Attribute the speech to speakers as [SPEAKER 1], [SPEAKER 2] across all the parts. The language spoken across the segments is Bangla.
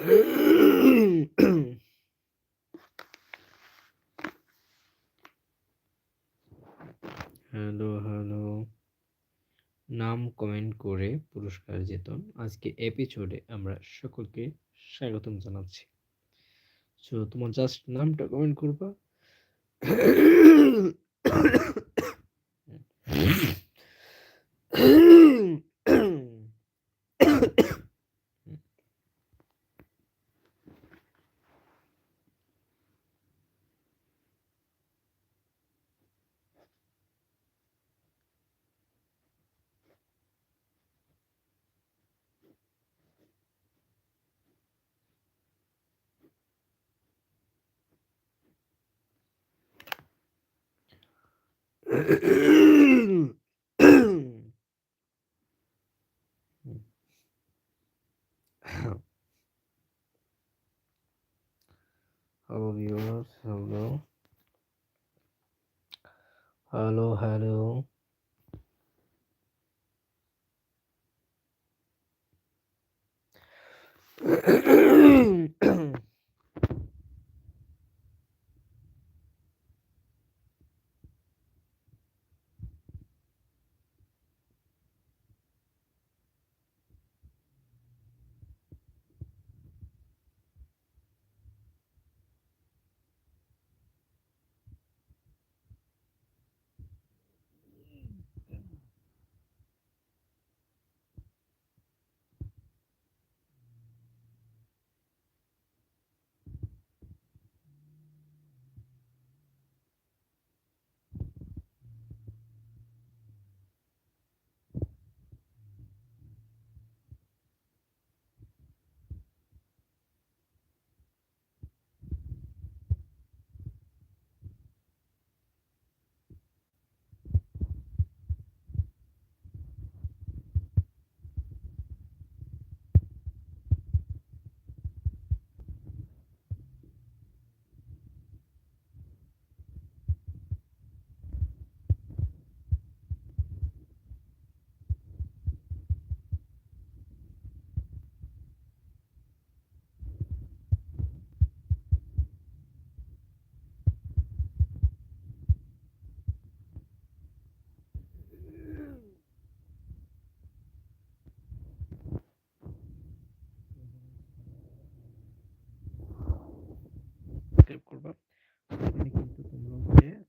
[SPEAKER 1] hello hello নাম কমেন্ট করে পুরস্কার যেতন আজকে এপিসোডে আমরা সকলকে স্বাগতম জানাচ্ছি। সো তোমার জাস্ট নামটা কমেন্ট করবা। Uh, সাবস্ক্রাইব করবা। এখানে কিন্তু তোমরা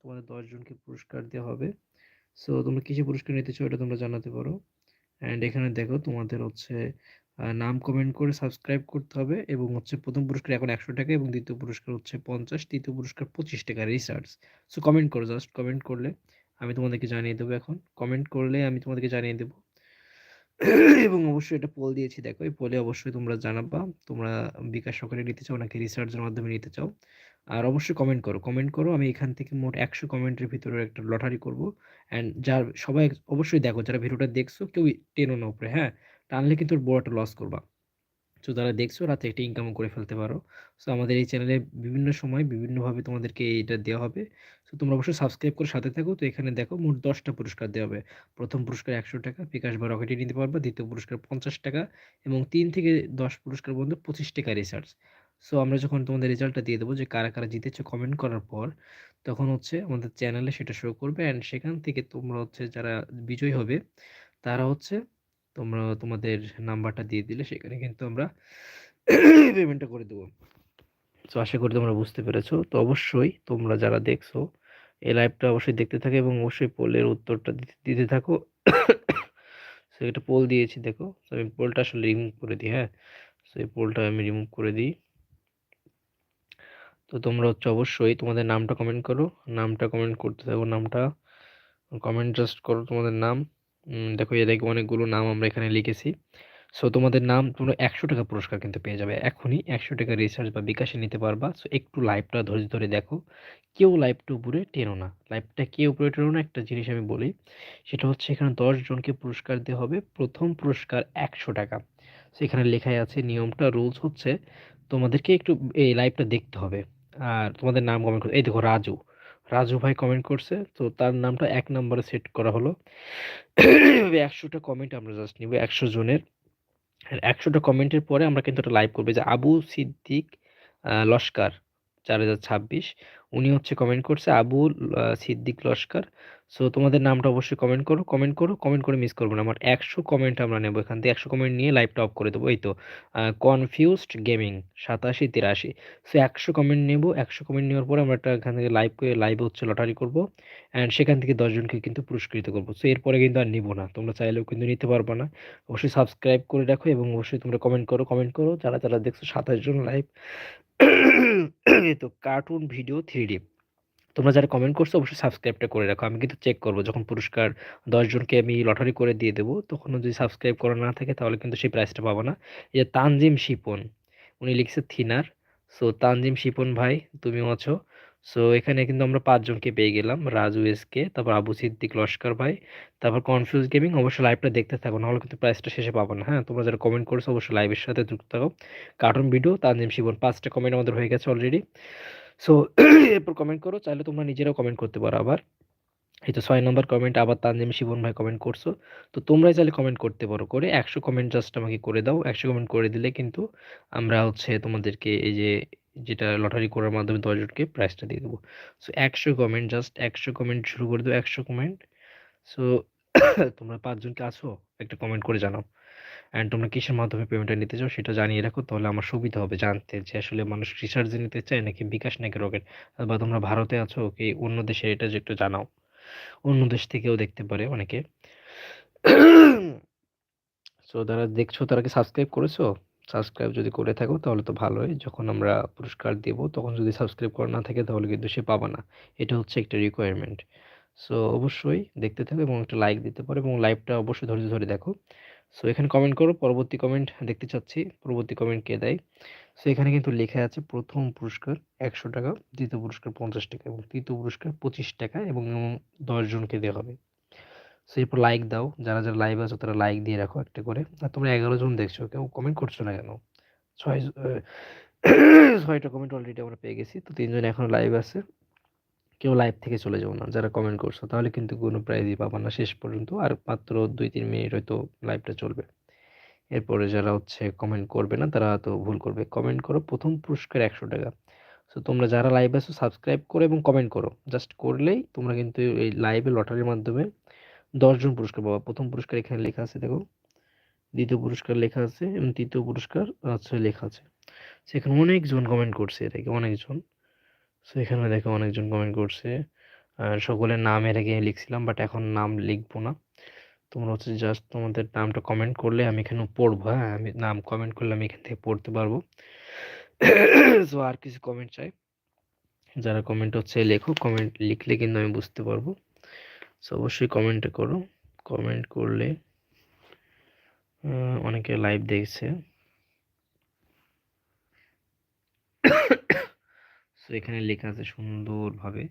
[SPEAKER 1] তোমাদের দশ জনকে পুরস্কার দেওয়া হবে। সো তোমরা কিছু পুরস্কার নিতে চাও এটা তোমরা জানাতে পারো। অ্যান্ড এখানে দেখো তোমাদের হচ্ছে নাম কমেন্ট করে সাবস্ক্রাইব করতে হবে এবং হচ্ছে প্রথম পুরস্কার এখন একশো টাকা এবং দ্বিতীয় পুরস্কার হচ্ছে পঞ্চাশ, তৃতীয় পুরস্কার পঁচিশ টাকা রিসার্চ সো কমেন্ট করো জাস্ট কমেন্ট করলে আমি তোমাদেরকে জানিয়ে দেবো এখন। কমেন্ট করলে আমি তোমাদেরকে জানিয়ে দেবো। এবং অবশ্যই এটা পোল দিয়েছি, দেখো এই পোলে অবশ্যই তোমরা জানাবা। তোমরা বিকাশ সকালে নিতে চাও নাকি রিসার্চের মাধ্যমে নিতে চাও। আর অবশ্যই কমেন্ট করো। কমেন্ট করো, আমি এখান থেকে মোট একশো কমেন্টের ভিতরে একটা লটারি করব। অ্যান্ড যার, সবাই অবশ্যই দেখো, যারা ভিডিওটা দেখছ, কেউ টেনো না উপরে হ্যাঁ? টানলে কিন্তু বড় একটা লস করবা। সো যারা দেখছ, রাতে একটা ইনকামও করে ফেলতে পারো। সো আমাদের এই চ্যানেলে বিভিন্ন সময় বিভিন্নভাবে তোমাদেরকে এটা দেওয়া হবে। সো তোমরা অবশ্যই সাবস্ক্রাইব করে সাথে থাকো। তো এখানে দেখো, মোট দশটা পুরস্কার দেওয়া হবে। প্রথম পুরস্কার একশো টাকা, বিকাশ বা রকেটে নিতে পারবে। দ্বিতীয় পুরস্কার পঞ্চাশ টাকা এবং তিন থেকে দশ পুরস্কার পর্যন্ত পঁচিশ টাকা রিসার্চ সো আমরা যখন তোমাদের রেজাল্টটা দিয়ে দেবো যে কারা কারা জিতেছে কমেন্ট করার পর, তখন হচ্ছে আমাদের চ্যানেলে সেটা শো করবে অ্যান্ড সেখান থেকে তোমরা হচ্ছে যারা বিজয়ী হবে, তারা হচ্ছে তোমরা তোমাদের নাম্বারটা দিয়ে দিলে সেখানে কিন্তু আমরা পেমেন্টটা করে দেবো। সো আশা করি তোমরা বুঝতে পেরেছ। তো অবশ্যই তোমরা যারা দেখছ, এই লাইভটা অবশ্যই দেখতে থাকে এবং অবশ্যই পোলের উত্তরটা দিতে থাকো। সো একটা পোল দিয়েছি, দেখো। আমি পোলটা আসলে রিমুভ করে দিই হ্যাঁ? সো এই পোলটা আমি রিমুভ করে দিই। তো তোমরা হচ্ছে অবশ্যই তোমাদের নামটা কমেন্ট করো নামটা কমেন্ট করতে থাকো, নামটা কমেন্ট জাস্ট করো তোমাদের নাম দেখো এই দেখো অনেকগুলো নাম আমরা এখানে লিখেছি। সো তোমাদের নাম তোমরা ৳১০০ পুরস্কার কিন্তু পেয়ে যাবে। এখনই ৳১০০ রিচার্জ বা বিকাশে নিতে পারবা। সো একটু লাইভটা ধৈর্য ধরে দেখো। কেউ লাইভটা উপরে টেনো না। লাইভটা কেউ উপরে টেনো না একটা জিনিস আমি বলি। সেটা হচ্ছে এখানে ১০ জনকে পুরস্কার দেওয়া হবে। প্রথম পুরস্কার ৳১০০ সো এখানে লেখাই আছে নিয়মটা রুলস হচ্ছে তোমাদেরকে একটু এই লাইভটা দেখতে হবে। আর তোমাদের নাম কমেন্ট করছে এই দেখো রাজু। রাজু ভাই কমেন্ট করছে। তো তার নামটা এক নম্বরে সেট করা হলো। একশোটা কমেন্ট আমরা জাস্ট নিব ১০০ জনের। একশোটা কমেন্টের পরে আমরা কিন্তু একটা লাইভ করব যে আবু সিদ্দিক লস্কর, চার হাজার ছাব্বিশ, উনি হচ্ছে কমেন্ট করছে, আবু সিদ্দিক লস্কর। সো তোমাদের নামটা অবশ্যই কমেন্ট করো, কমেন্ট করো, কমেন্ট করে মিস করব না। আমার ১০০ কমেন্ট আমরা নেব এখান থেকে ১০০ কমেন্ট নিয়ে লাইভটা অফ করে দেবো এই তো কনফিউজড গেমিং ৮৭ ৮৩ সো ১০০ কমেন্ট নেব। ১০০ কমেন্ট নেওয়ার পরে আমরা একটা এখান থেকে লাইভ করে লাইভে হচ্ছে লটারি করব অ্যান্ড সেখান থেকে দশজনকে কিন্তু পুরস্কৃত করব সো এরপরে কিন্তু আর নিব না। তোমরা চাইলেও কিন্তু নিতে পারবা না। অবশ্যই সাবস্ক্রাইব করে রাখো এবং অবশ্যই তোমরা কমেন্ট করো, কমেন্ট করো। যারা, যারা দেখছ ২৭ জন লাইভ এই তো কার্টুন ভিডিও 3D তোমরা যারা কমেন্ট করছ অবশ্যই সাবস্ক্রাইবটা করে রাখো। আমি কিন্তু চেক করব যখন পুরস্কার দশজনকে আমি লটারি করে দিয়ে দেবো তখন যদি সাবস্ক্রাইব করা না থাকে তাহলে কিন্তু সেই প্রাইসটা পাবো না। যে তানজিম শিপন উনি লিখছে থিনার। সো তানজিম শিপন ভাই তুমিও আছো। সো এখানে কিন্তু আমরা পাঁচজনকে পেয়ে গেলাম। রাজু এসকে, তারপর আবু সিদ্দিক লস্কর ভাই, তারপর কনফিউজ গেমিং অবশ্যই লাইভটা দেখতে থাকো। নাহলে কিন্তু প্রাইসটা শেষে পাবো না। হ্যাঁ? তোমরা যারা কমেন্ট করছ অবশ্যই লাইভের সাথে যুক্ত থাকো। কার্টুন ভিডিও তানজিম শিপন পাঁচটা কমেন্ট আমাদের হয়ে গেছে অলরেডি। সো এরপর কমেন্ট করো। চাইলে তোমরা নিজেরাও কমেন্ট করতে পারো আবার। এই তো ছয় নম্বর কমেন্ট আবার তানজিম শিবন ভাই কমেন্ট করছ। তো তোমরাই চাইলে কমেন্ট করতে পারো। করে ১০০ কমেন্ট জাস্ট আমাকে করে দাও। ১০০ কমেন্ট করে দিলে কিন্তু আমরা হচ্ছে তোমাদেরকে এই যে, যেটা লটারি করার মাধ্যমে ১০ জনকে প্রাইজটা দিয়ে দেবো সো ১০০ কমেন্ট জাস্ট ১০০ কমেন্ট শুরু করে দেবো একশো কমেন্ট। সো তোমরা ৫ জন কি আছো? একটা কমেন্ট করে জানাও। অ্যান্ড তোমরা কিসের মাধ্যমে পেমেন্টটা নিতে চাও সেটা জানিয়ে রাখো, তাহলে আমার সুবিধা হবে জানতে যে আসলে মানুষ রিচার্জে নিতে চায় নাকি বিকাশ নাকি রকেট বা তোমরা ভারতে আছো কি অন্য দেশে এটা যে একটু জানাও। অন্য দেশ থেকেও দেখতে পারে অনেকে। সো যারা দেখছ, তারা কি সাবস্ক্রাইব করেছ? সাবস্ক্রাইব যদি করে থাকো, তাহলে তো ভালোই। যখন আমরা পুরস্কার দেব, তখন যদি সাবস্ক্রাইব করা না থাকে, তাহলে কিন্তু সে পাবে না। এটা হচ্ছে একটা রিকোয়ারমেন্ট সো অবশ্যই দেখতে থাকো এবং একটা লাইক দিতে পারো এবং লাইভটা অবশ্যই ধৈর্য ধরে দেখো। সো এখানে কমেন্ট করো, পরবর্তী কমেন্ট দেখতে চাচ্ছি, পরবর্তী কমেন্ট কে দেয়? সো এখানে কিন্তু লেখা আছে প্রথম পুরস্কার একশো টাকা, দ্বিতীয় পুরস্কার পঞ্চাশ টাকা এবং তৃতীয় পুরস্কার পঁচিশ টাকা এবং দশজনকে দেওয়া হবে। সো এরপর লাইক দাও, যারা যারা লাইভ আছো তারা লাইক দিয়ে রাখো একটা করে। আর তোমরা এগারো জন দেখছ, কেউ কমেন্ট করছ না কেন? ছয় ছয়টা কমেন্ট অলরেডি আমরা পেয়ে গেছি, তো তিনজন এখন লাইভ আছে। কেউ লাইভ থেকে চলে যাও না, যারা কমেন্ট করছ, তাহলে কিন্তু কোনো প্রাইজই পাবা না শেষ পর্যন্ত, আর মাত্র দুই তিন মিনিট হয়তো লাইভটা চলবে। এরপরে যারা হচ্ছে কমেন্ট করবে না, তারা তো ভুল করবে। কমেন্ট করো, প্রথম পুরস্কার একশো টাকা। সো তোমরা যারা লাইভ আছো সাবস্ক্রাইব করো এবং কমেন্ট করো। জাস্ট করলেই তোমরা কিন্তু এই লাইভে লটারির মাধ্যমে দশজন পুরস্কার পাবা। প্রথম পুরস্কার এখানে লেখা আছে, দেখো। দ্বিতীয় পুরস্কার লেখা আছে এবং তৃতীয় পুরস্কার হচ্ছে লেখা আছে। সেখানে অনেকজন কমেন্ট করছে এটাকে, অনেকজন। সো এখানে দেখো অনেকজন কমেন্ট করছে। সকলের নাম এর আগে লিখছিলাম বাট এখন নাম লিখব না। তোমরা হচ্ছে জাস্ট তোমাদের নামটা কমেন্ট করলে আমি এখানে পড়ব হ্যাঁ? আমি নাম কমেন্ট করলে আমি এখান থেকে পড়তে পারব। সো আর কিছু কমেন্ট চাই? যারা কমেন্ট হচ্ছে লেখো কমেন্ট লিখলে কিন্তু আমি বুঝতে পারব। সো অবশ্যই কমেন্ট করো। কমেন্ট করলে অনেকে লাইভ দেখছে। সো এখানে লেখা আছে সুন্দরভাবে।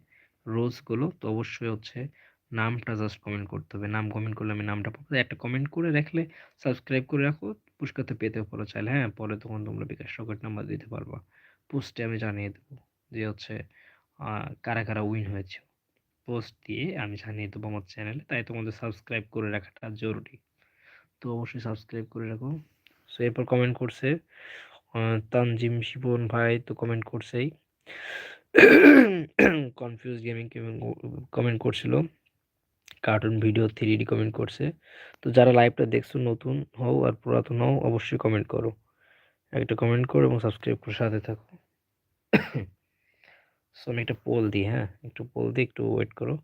[SPEAKER 1] রোজগুলো তো অবশ্যই হচ্ছে নামটা জাস্ট কমেন্ট করতে হবে। নাম কমেন্ট করলে আমি নামটা পাবো একটা কমেন্ট করে রাখলে সাবস্ক্রাইব করে রাখো। পুরস্কারটা পেতেও পারো চাইলে। হ্যাঁ পরে তখন তোমরা বিকাশ রকেট নাম্বার দিতে পারবা। পোস্টে আমি জানিয়ে দেবো যে হচ্ছে কারা কারা উইন হয়েছে। পোস্ট দিয়ে আমি জানিয়ে দেবো আমার চ্যানেলে তাই তোমাদের সাবস্ক্রাইব করে রাখাটা জরুরি। তো অবশ্যই সাবস্ক্রাইব করে রাখো। সো এরপর কমেন্ট করছে তানজিম শিবন ভাই তো কমেন্ট করছেই। কনফিউজ গেমিং কমেন্ট করছিল। Cartoon video three D comment করছে। তো যারা লাইভটা দেখছ, নতুন হও আর পুরাতন হও, অবশ্যই কমেন্ট করো। একটা কমেন্ট করো এবং সাবস্ক্রাইব করে, সাথে থাকো। সো আমি একটা পোল দিই হ্যাঁ? একটু পোল দিই, একটু ওয়েট করো।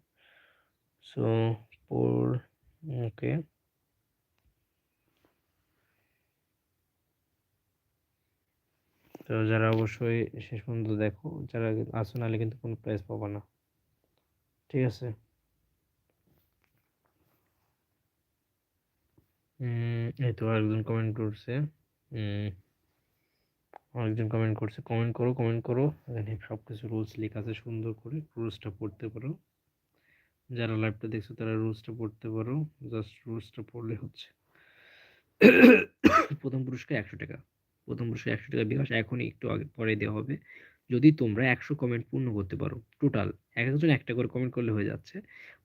[SPEAKER 1] সো পোল ওকে তো যারা অবশ্যই শেষ পর্যন্ত দেখো, যারা আসো নাহলে কিন্তু কোনো প্রাইজ পাবো না। ঠিক আছে? এই তো আরেকজন কমেন্ট করছে। আরেকজন কমেন্ট করছে কমেন্ট করো কমেন্ট করো। এখানে সব কিছু রুলস লেখা আছে সুন্দর করে রুলসটা পড়তে পারো। যারা লাইভটা দেখছ তারা রুলসটা পড়তে পারো। জাস্ট রুলসটা পড়লে হচ্ছে প্রথম পুরস্কার একশো টাকা। প্রথম পুরস্কার একশো টাকা বিকাশ, এখনই একটু আগে পরে দেওয়া হবে। যদি তোমরা একশো কমেন্ট পূর্ণ করতে পারো টোটাল এক একজন একটা করে কমেন্ট করলে হয়ে যাচ্ছে।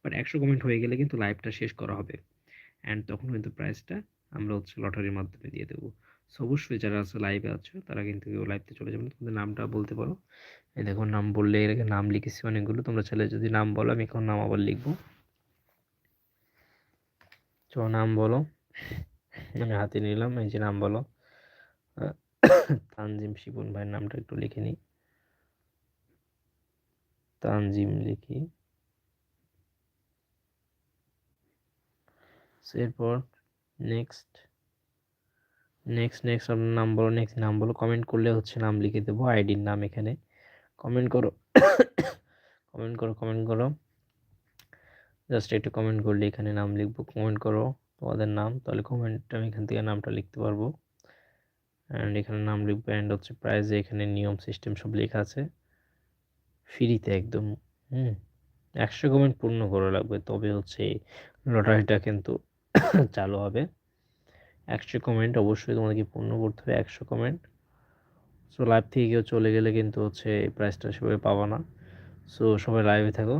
[SPEAKER 1] বাট একশো কমেন্ট হয়ে গেলে কিন্তু লাইভটা শেষ করা হবে। অ্যান্ড তখন কিন্তু প্রাইসটা আমরা হচ্ছে লটারির মাধ্যমে দিয়ে দেবো। অবশ্যই যারা আছে লাইভে আছো, তারা কিন্তু কেউ লাইভতে চলে যাবে তোমাদের নামটা বলতে পারো। এই দেখো, নাম বললে এর আগে নাম লিখেছি অনেকগুলো। তোমরা ছেলে যদি নাম বলো, আমি এখন নাম আবার লিখব। চ, নাম বলো। আমি হাতে নিলাম, এই যে নাম বলো। তানজিম শিবন ভাইয়ের নামটা একটু লিখে নিই। তানজিম লিখি। এরপর নেক্সট নেক্সট নেক্সট আপনার নাম বলো নেক্সট নাম বলো কমেন্ট করলে হচ্ছে নাম লিখে দেবো আইডির নাম এখানে। কমেন্ট করো কমেন্ট করো কমেন্ট করো। জাস্ট একটু কমেন্ট করলে এখানে নাম লিখব কমেন্ট করো তোমাদের নাম, তাহলে কমেন্ট আমি এখান থেকে নামটা লিখতে পারব। অ্যান্ড এখানে নাম লিখব অ্যান্ড হচ্ছে প্রাইজে এখানে নিয়ম সিস্টেম সব লেখা আছে। ফ্রিতে একদম, হুম। একশো কমেন্ট পূর্ণ করা লাগবে, তবে হচ্ছে লটারিটা কিন্তু চালু হবে। একশো কমেন্ট অবশ্যই তোমাদেরকে পূর্ণ করতে হবে, একশো কমেন্ট সো লাইভ থেকে কেউ চলে গেলে কিন্তু হচ্ছে এই প্রাইসটা সেভাবে পাবা না। সো সবাই লাইভে থাকো।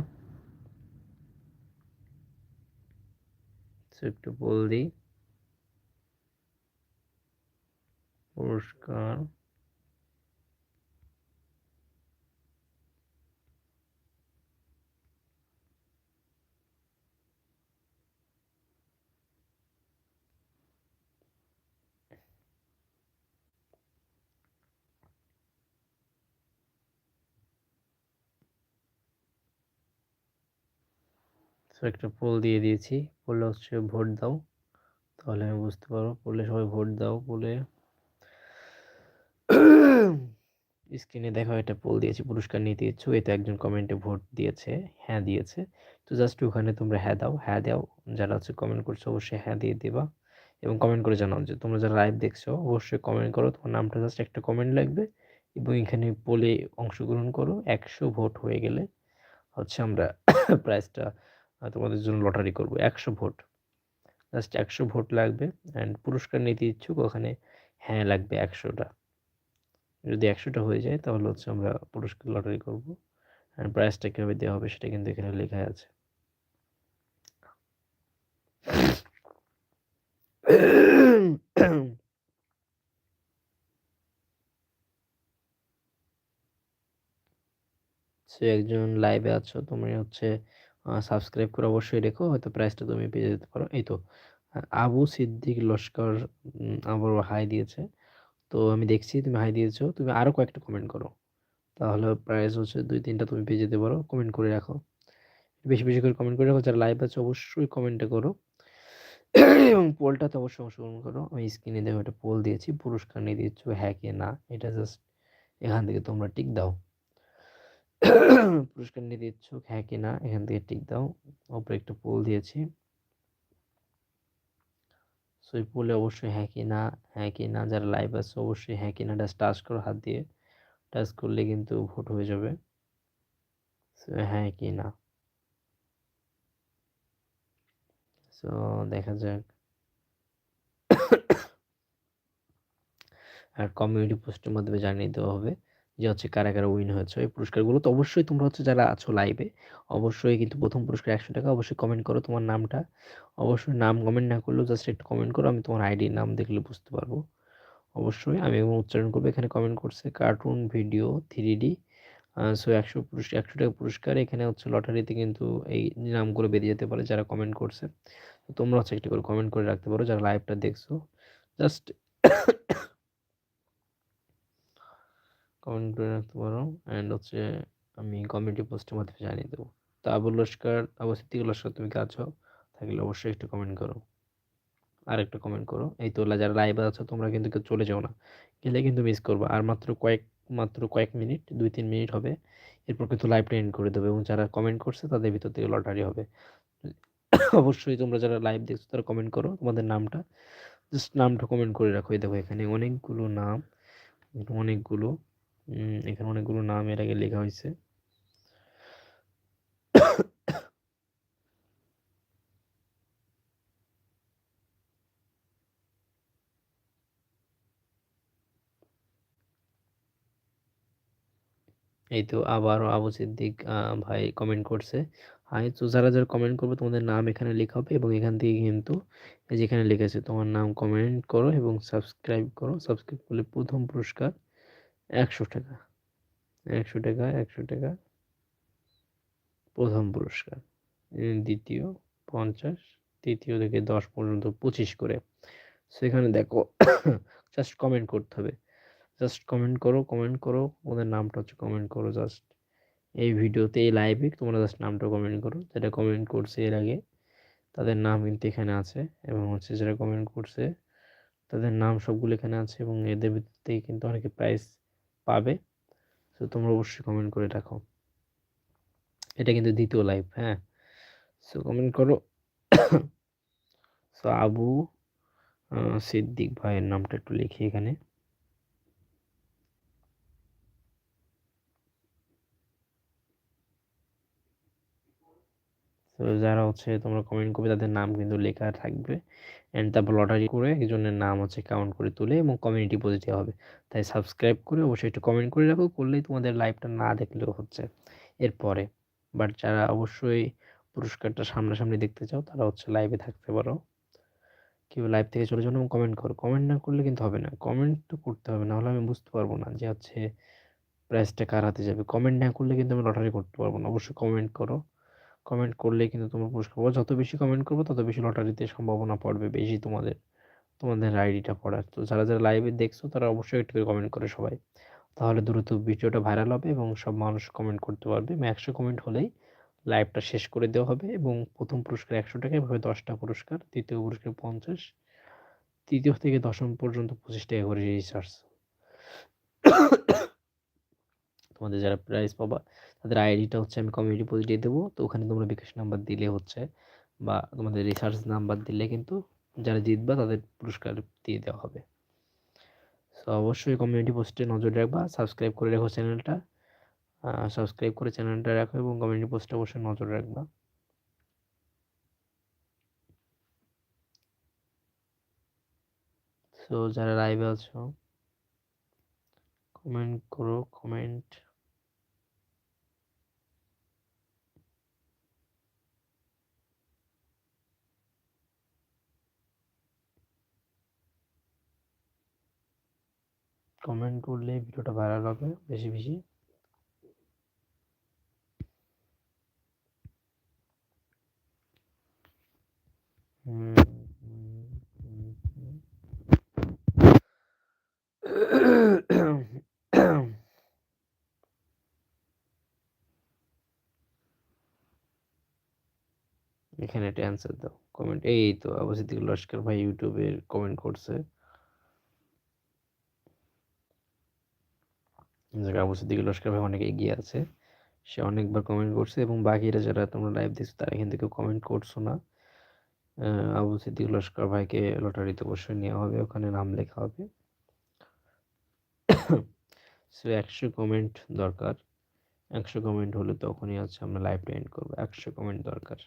[SPEAKER 1] সো একটু বল দিই। পুরস্কার। একটা পোল দিয়ে দিয়েছি। পোলে হচ্ছে ভোট দাও। তাহলে আমি বুঝতে পারব। পোলে সবাই ভোট দাও। পোলে স্ক্রিনে দেখো একটা পোল দিয়েছি, পুরস্কার নিতে ইচ্ছু এতে একজন কমেন্টে ভোট দিয়েছে হ্যাঁ দিয়েছে। তো জাস্ট ওখানে তোমরা হ্যাঁ দাও হ্যাঁ দাও, যারা হচ্ছে কমেন্ট করছ অবশ্যই হ্যাঁ দিয়ে দেবা এবং কমেন্ট করে জানাও যে তোমরা যারা লাইভ দেখছ অবশ্যই কমেন্ট করো, তোমার নামটা জাস্ট একটা কমেন্ট লাগবে এবং এখানে পোলে অংশগ্রহণ করো, একশো ভোট হয়ে গেলে হচ্ছে আমরা প্রাইসটা তোমাদের জন্য লটারি করব, একশো ভোট জাস্ট একশো ভোট লাগবে অ্যান্ড পুরস্কার নিতে ইচ্ছুক ওখানে হ্যাঁ লাগবে একশোটা। যদি একশোটা হয়ে যায়, তাহলে হচ্ছে আমরা পুরস্কার লটারি করব। অ্যান্ড প্রাইসটা কীভাবে দেওয়া হবে সেটা কিন্তু এখানে লেখা আছে। একজন লাইভে আছো, তুমি হচ্ছে সাবস্ক্রাইব করে অবশ্যই রেখো, হয়তো প্রাইসটা তুমি পেয়ে যেতে পারো। এই তো আবু সিদ্দিক লস্কর আবার হাই দিয়েছে। তো আমি দেখছি তুমি হাই দিয়েছ। তুমি আরও কয়েকটা কমেন্ট করো। তাহলে প্রাইস হচ্ছে দুই, তিনটা তুমি পেয়ে যেতে পারো। কমেন্ট করে রাখো। বেশি বেশি করে কমেন্ট করে রাখো। যারা লাইভ আছে অবশ্যই কমেন্টটা করো। এবং পোলটাতে অবশ্যই অংশগ্রহণ করো। আমি স্ক্রিনে দেখো একটা পোল দিয়েছি। পুরস্কার নিয়ে দিচ্ছ হ্যাঁ কি না? এটা জাস্ট এখান থেকে তোমরা টিক দাও। পুরস্কার নিয়ে ইচ্ছুক হ্যাঁ কি না? এখান থেকে টিক দাও। ওপরে একটা পোল দিয়েছি। সো এই পোলে অবশ্যই হ্যাঁ কি না হ্যাঁ কি না, যারা লাইভ আছে অবশ্যই হ্যাঁ কি না টাচ করো হাত দিয়ে। টাচ করলে কিন্তু ভোট হয়ে যাবে। সো হ্যাঁ কি না। সো দেখা যাক। আর কমিউনিটি পোস্টের মাধ্যমে জানিয়ে দেওয়া হবে। যে হচ্ছে কারা কারা উইন হয়েছে এই পুরস্কারগুলো তো অবশ্যই তোমরা হচ্ছে যারা আছো লাইভে অবশ্যই কিন্তু প্রথম পুরস্কার একশো টাকা, অবশ্যই কমেন্ট করো তোমার নামটা। অবশ্যই নাম কমেন্ট না করলেও জাস্ট একটু কমেন্ট করো, আমি তোমার আইডি নাম দেখলে বুঝতে পারব। অবশ্যই আমি এবং উচ্চারণ করব, এখানে কমেন্ট করছে cartoon video three D so একশো পুরস্কার একশো টাকা পুরস্কার, এখানে হচ্ছে লটারিতে কিন্তু এই নামগুলো বেরিয়ে যেতে পারে যারা কমেন্ট করছে। তোমরা হচ্ছে একটি করে কমেন্ট করে রাখতে পারো, যারা লাইভটা দেখছ। জাস্ট কমেন্ট করে রাখতে পারো। অ্যান্ড হচ্ছে আমি কমিউনিটি পোস্টের মাধ্যমে জানিয়ে দেবো। তো আবুল লস্কর, আবু সিদ্দিক লস্কর, তুমি আছো থাকলে অবশ্যই একটু কমেন্ট করো। আর একটা কমেন্ট করো। এই তো যারা লাইভ আছো, তোমরা কিন্তু কেউ চলে যাও না। গেলে কিন্তু মিস করব। আর মাত্র কয়েক মাত্র কয়েক মিনিট দুই, তিন মিনিট হবে। এরপর কিন্তু লাইভটা এন্ড করে দেবে। এবং যারা কমেন্ট করছে, তাদের ভিতর থেকে লটারি হবে। অবশ্যই তোমরা যারা লাইভ দেখছ, তারা কমেন্ট করো তোমাদের নামটা। জাস্ট নামটা কমেন্ট করে রাখো। এই দেখো এখানে অনেকগুলো নাম, অনেকগুলো। এখানে অনেকগুলো নাম এর আগে লেখা হয়েছে। এই তো আবারও আবু সিদ্দিক ভাই কমেন্ট করছে। হাই, তো যারা যারা কমেন্ট করবে তোমাদের নাম এখানে লেখা হবে এবং এখান থেকে কিন্তু যেখানে লিখেছে তোমার নাম কমেন্ট করো এবং সাবস্ক্রাইব করো। সাবস্ক্রাইব করলে প্রথম পুরস্কার একশো টাকা। একশো টাকা একশো টাকা। প্রথম পুরস্কার। দ্বিতীয় পঞ্চাশ, তৃতীয় থেকে দশ পর্যন্ত পঁচিশ করে। সেখানে দেখো জাস্ট কমেন্ট করতে হবে। জাস্ট কমেন্ট করো কমেন্ট করো। ওদের নামটা হচ্ছে কমেন্ট করো জাস্ট এই ভিডিওতে, এই লাইভে তোমরা জাস্ট নামটা কমেন্ট করো। যেটা কমেন্ট করছে এর আগে, তাদের নাম কিন্তু এখানে আছে এবং হচ্ছে যারা কমেন্ট করছে, তাদের নাম সবগুলো এখানে আছে এবং এদের থেকে কিন্তু অনেকে প্রাইজ পাবে। তো তোমরা অবশ্যই কমেন্ট করে রাখো। এটা কিন্তু দ্বিতীয় লাইভ হ্যাঁ? সো কমেন্ট করো। সো আবু সিদ্দিক ভাইয়ের নামটা একটু লিখি এখানে। যারা হচ্ছে তোমরা কমেন্ট করবে, তাদের নাম কিন্তু লেখা থাকবে। অ্যান্ড তারপর লটারি করে একজনের নাম হচ্ছে কাউন্ট করে তুলে এবং কমিউনিটি পজিটিভ হবে। তাই সাবস্ক্রাইব করে অবশ্যই একটু কমেন্ট করে রাখো, করলেই তোমাদের লাইভটা না দেখলেও হচ্ছে। এরপরে বাট যারা অবশ্যই পুরস্কারটা সামনাসামনি দেখতে চাও, তারা হচ্ছে লাইভে থাকতে পারো। কেউ লাইভ থেকে চলে যাও এবং কমেন্ট করো। কমেন্ট না করলে কিন্তু হবে না। কমেন্ট তো করতে হবে না হলে আমি বুঝতে পারব না যে হচ্ছে প্রাইসটা কার হাতে যাবে। কমেন্ট না করলে কিন্তু আমি লটারি করতে পারব না। অবশ্যই কমেন্ট করো। কমেন্ট করলেই কিন্তু তোমার পুরস্কার পাবো। যত বেশি কমেন্ট করব, তত বেশি লটারিতে সম্ভাবনা পড়বে বেশি তোমাদের তোমাদের আইডিটা পড়ার। তো যারা যারা লাইভে দেখছ, তারা অবশ্যই একটু করে কমেন্ট করে সবাই। তাহলে দ্রুত ভিডিওটা ভাইরাল হবে এবং সব মানুষ কমেন্ট করতে পারবে। একশো কমেন্ট হলেই লাইভটা শেষ করে দেওয়া হবে এবং প্রথম পুরস্কার একশো টাকা, এভাবে দশটা পুরস্কার, দ্বিতীয় পুরস্কার পঞ্চাশ, তৃতীয় থেকে দশম পর্যন্ত পঁচিশ টাকা করে রিচার্জ তোমাদের যারা প্রাইজ পাবা, তাদের আইডিটা হচ্ছে আমি কমিউনিটি পোস্ট দিয়ে দেবো। তো ওখানে তোমরা বিকাশ নাম্বার দিলে হচ্ছে বা তোমাদের রিসার্চ নাম্বার দিলে কিন্তু যারা জিতবা তাদের পুরস্কার দিয়ে দেওয়া হবে। সো অবশ্যই কমিউনিটি পোস্টে নজর রাখবা সাবস্ক্রাইব করে রাখো চ্যানেলটা সাবস্ক্রাইব করে চ্যানেলটা রাখো এবং কমিউনিটি পোস্টে অবশ্যই নজর রাখবা। সো যারা লাইভে আছো কমেন্ট করো কমেন্ট কমেন্ট করলে ভিডিওটা ভাইরাল হবে বেশি বেশি। এখানে একটা অ্যান্সার দাও। কমেন্ট এই তো আবু সিদ্দিক লস্কর ভাই ইউটিউবে কমেন্ট করছে। আবু সিদ্দিক লস্কর ভাই অনেক এগিয়ে আছে, সে অনেকবার কমেন্ট করছে এবং বাকিরা যারা তোমরা লাইভ দেখছ, তারা এখান থেকে কমেন্ট করছ না। আবু সিদ্দিক লস্কর ভাইকে লটারিতে অবশ্যই নেওয়া হবে, ওখানে নাম লেখা হবে। সো একশো কমেন্ট দরকার। একশো কমেন্ট হলে তখনই আছে আমরা লাইভটা এন্ড করব। একশো কমেন্ট দরকার।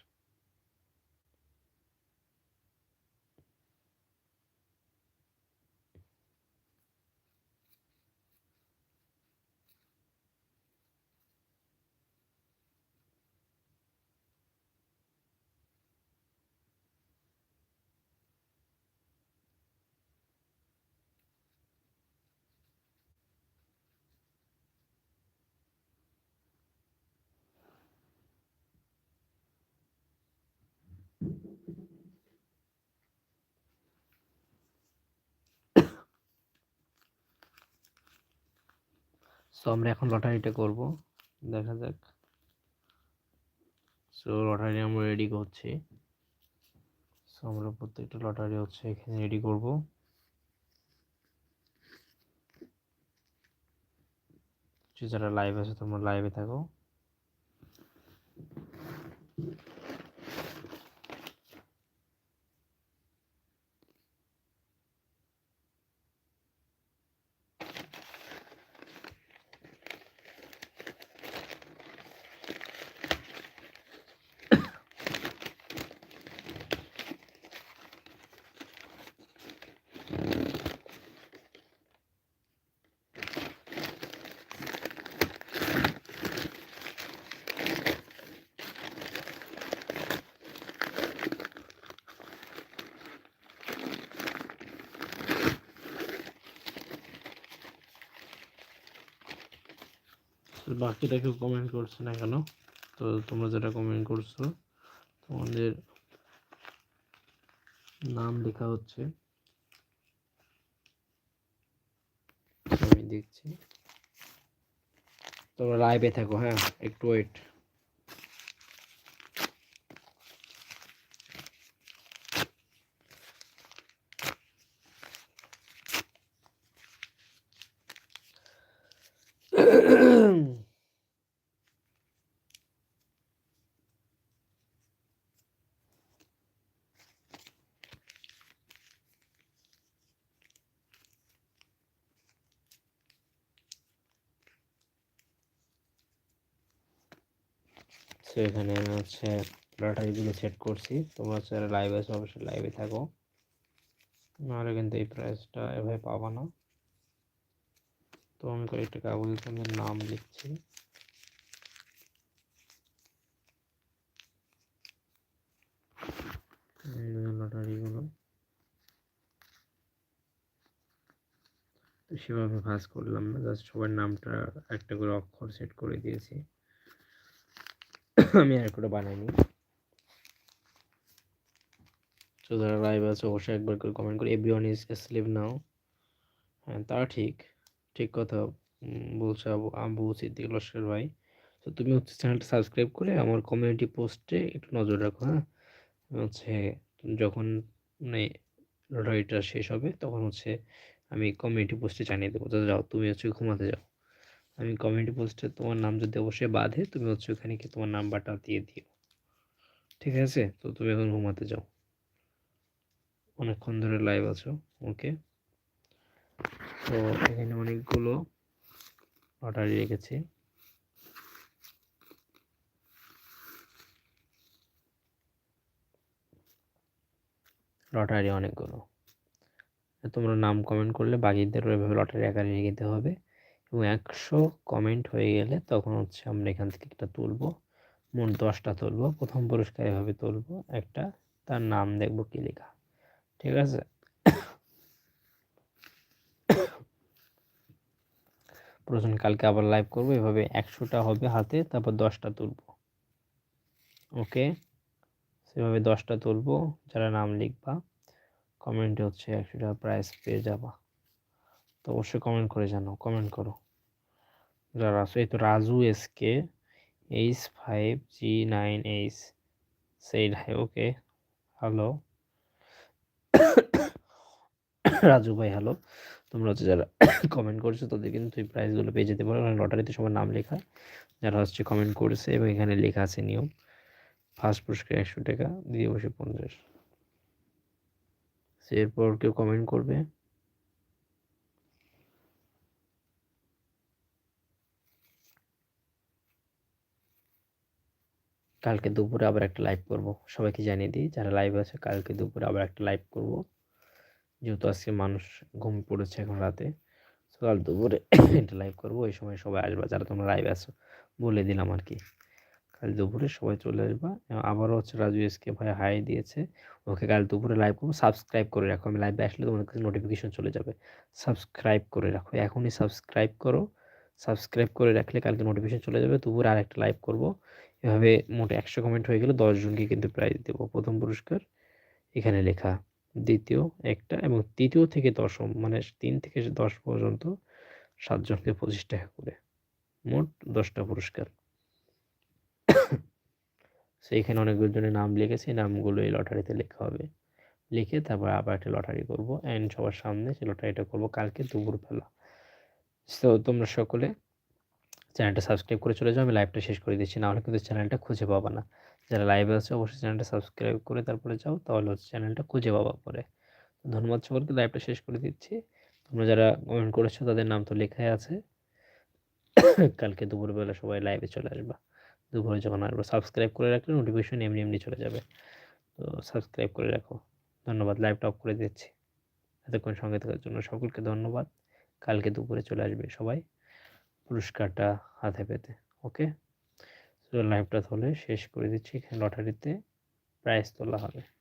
[SPEAKER 1] সো আমরা এখন লটারিটা করব। দেখা যাক। সো লটারি আমরা রেডি করছি। সো আমরা প্রত্যেকটা লটারি হচ্ছে এখানে রেডি করব। যারা লাইভ আছে তোমরা লাইভে থাকো তো বাকিটা কেউ কমেন্ট করছে না কেন? তো তোমরা যেটা কমেন্ট করছ, তোমাদের নাম লেখা হচ্ছে। আমি দেখছি। তোমরা লাইভে থাকো হ্যাঁ? একটু ওয়েট তো এখানে আমি হচ্ছে লটারিগুলো সেট করছি। তোমরা হচ্ছে লাইভ আছে, অবশ্যই লাইভে থাকো। নাহলে কিন্তু এই প্রাইসটা এভাবে পাবা না। তো আমি কয়েকটা কাগজে তোমাদের নাম লিখছি। লটারিগুলো সেভাবে ভাজ করলাম না জাস্ট সবার নামটা একটা করে অক্ষর সেট করে দিয়েছি। আমি আর করে বানাইনি তো যারা লাইভ আছে, অবশ্যই একবার করে কমেন্ট করে এভরিওয়ান ইজ স্লিভ নাও হ্যাঁ তা ঠিক। ঠিক কথা বলছে আবু আবু সিদ্দিক লস্কর ভাই। তো তুমি হচ্ছে চ্যানেলটা সাবস্ক্রাইব করে আমার কমিউনিটি পোস্টে একটু নজর রাখো হ্যাঁ? হচ্ছে, যখন মানে লটারিটা শেষ হবে, তখন হচ্ছে আমি কমিউনিটি পোস্টে জানিয়ে দেবো। যাও, তুমি হচ্ছে ঘুমাতে যাও। আমি কমিউনিটি পোস্টে তোমার নাম যদি অবশ্যই বাঁধে, তুমি হচ্ছে ওখানে গিয়ে তোমার নাম্বারটা দিয়ে দিও। ঠিক আছে? তো তুমি এখন ঘুমাতে যাও। অনেকক্ষণ ধরে লাইভ আছো ওকে তো এখানে অনেকগুলো লটারি রেখেছি। লটারি অনেকগুলো। তোমরা নাম কমেন্ট করলে বাকিদের ওইভাবে লটারি আকারে রেখে হবে। এবং একশো কমেন্ট হয়ে গেলে তখন হচ্ছে আমরা এখান থেকে একটা তুলব। মোট দশটা তুলব। প্রথম পুরস্কার এভাবে তুলব। একটা, তার নাম দেখব কি লেখা। ঠিক আছে? প্রথম কালকে আবার লাইভ করব। এভাবে একশোটা হবে হাতে, তারপর দশটা তুলব। ওকে? সেভাবে দশটা তুলব। যারা নাম লিখবা কমেন্টে হচ্ছে একশো টাকা প্রাইস পেয়ে যাবা। তো অবশ্যই কমেন্ট করে জানাও। কমেন্ট করো। যারা আছো, এই তো Raju S K H five G nine H সেই হাই ওকে হ্যালো রাজু ভাই হ্যালো তোমরা হচ্ছে যারা কমেন্ট করছ, তাদের কিন্তু এই প্রাইসগুলো পেয়ে যেতে পারো। কারণ লটারিতে সবার নাম লেখা, যারা হচ্ছে কমেন্ট করেছে, এবং এখানে লেখা আছে নিয়ম। ফার্স্ট পুরস্কার একশো টাকা, দ্বিতীয় বসে পঞ্চাশ। এরপর কেউ কমেন্ট করবে? কালকে দুপুরে আবার একটা লাইভ করব। সবাইকে জানিয়ে দিই, যারা লাইভ আছে, কালকে দুপুরে আবার একটা লাইভ করব। যেহেতু আজকে মানুষ ঘুম পড়েছে এখন রাতে সকাল দুপুরে একটা লাইভ করব। ওই সময় সবাই আসবা, যারা তোমরা লাইভ আসো বলে দিলাম আর কি। কাল দুপুরে সবাই চলে আসবা। আবারও হচ্ছে রাজু এসকে ভাই হাই দিয়েছে, ওকে কাল দুপুরে লাইভ করব। সাবস্ক্রাইব করে রাখো। আমি লাইভে আসলে তোমার কাছে নোটিফিকেশন চলে যাবে। সাবস্ক্রাইব করে রাখো। এখনই সাবস্ক্রাইব করো। সাবস্ক্রাইব করে রাখলে কালকে নোটিফিকেশন চলে যাবে। দুপুরে আর একটা লাইভ করব। এভাবে মোট একশো কমেন্ট হয়ে গেলে। দশজনকে কিন্তু প্রাইজ দেবো। প্রথম পুরস্কার এখানে লেখা। দ্বিতীয় একটা এবং তৃতীয় থেকে দশম মানে তিন থেকে দশ পর্যন্ত সাতজনকে পঁচিশ টাকা করে। মোট দশটা পুরস্কার। সেইখানে অনেকগুলো জনের নাম লিখেছি। নামগুলো এই লটারিতে লেখা হবে। লিখে তারপর আবার একটা লটারি করব। অ্যান্ড সবার সামনে সেই লটারিটা করব কালকে দুপুরবেলা। তো তোমরা সকলে চ্যানেলটা সাবস্ক্রাইব করে চলে যাও। আমি লাইভটা শেষ করে দিচ্ছি, নাহলে কিন্তু চ্যানেলটা খুঁজে পাবা না। যারা লাইভে আছে অবশ্যই চ্যানেলটা সাবস্ক্রাইব করে তারপরে যাও, তাহলে হচ্ছে চ্যানেলটা খুঁজে পাবা পরে। ধন্যবাদ সকলকে লাইভটা শেষ করে দিচ্ছি। তোমরা যারা কমেন্ট করেছ তাদের নাম তো লেখাই আছে। কালকে দুপুরবেলা সবাই লাইভে চলে আসবা। দুপুরে যখন আসব, সাবস্ক্রাইব করে রাখলে নোটিফিকেশন এমনি এমনি চলে যাবে। তো সাবস্ক্রাইব করে রাখো। ধন্যবাদ, লাইভটা অফ করে দিচ্ছি। এতক্ষণ সঙ্গে থাকার জন্য সকলকে ধন্যবাদ। কালকে দুপুরে চলে আসবে সবাই। পুরস্কারটা হাতে পেতে ওকে? লাইভটা তাহলে শেষ করে দিচ্ছি। লটারিতে প্রাইজ তোলা হবে।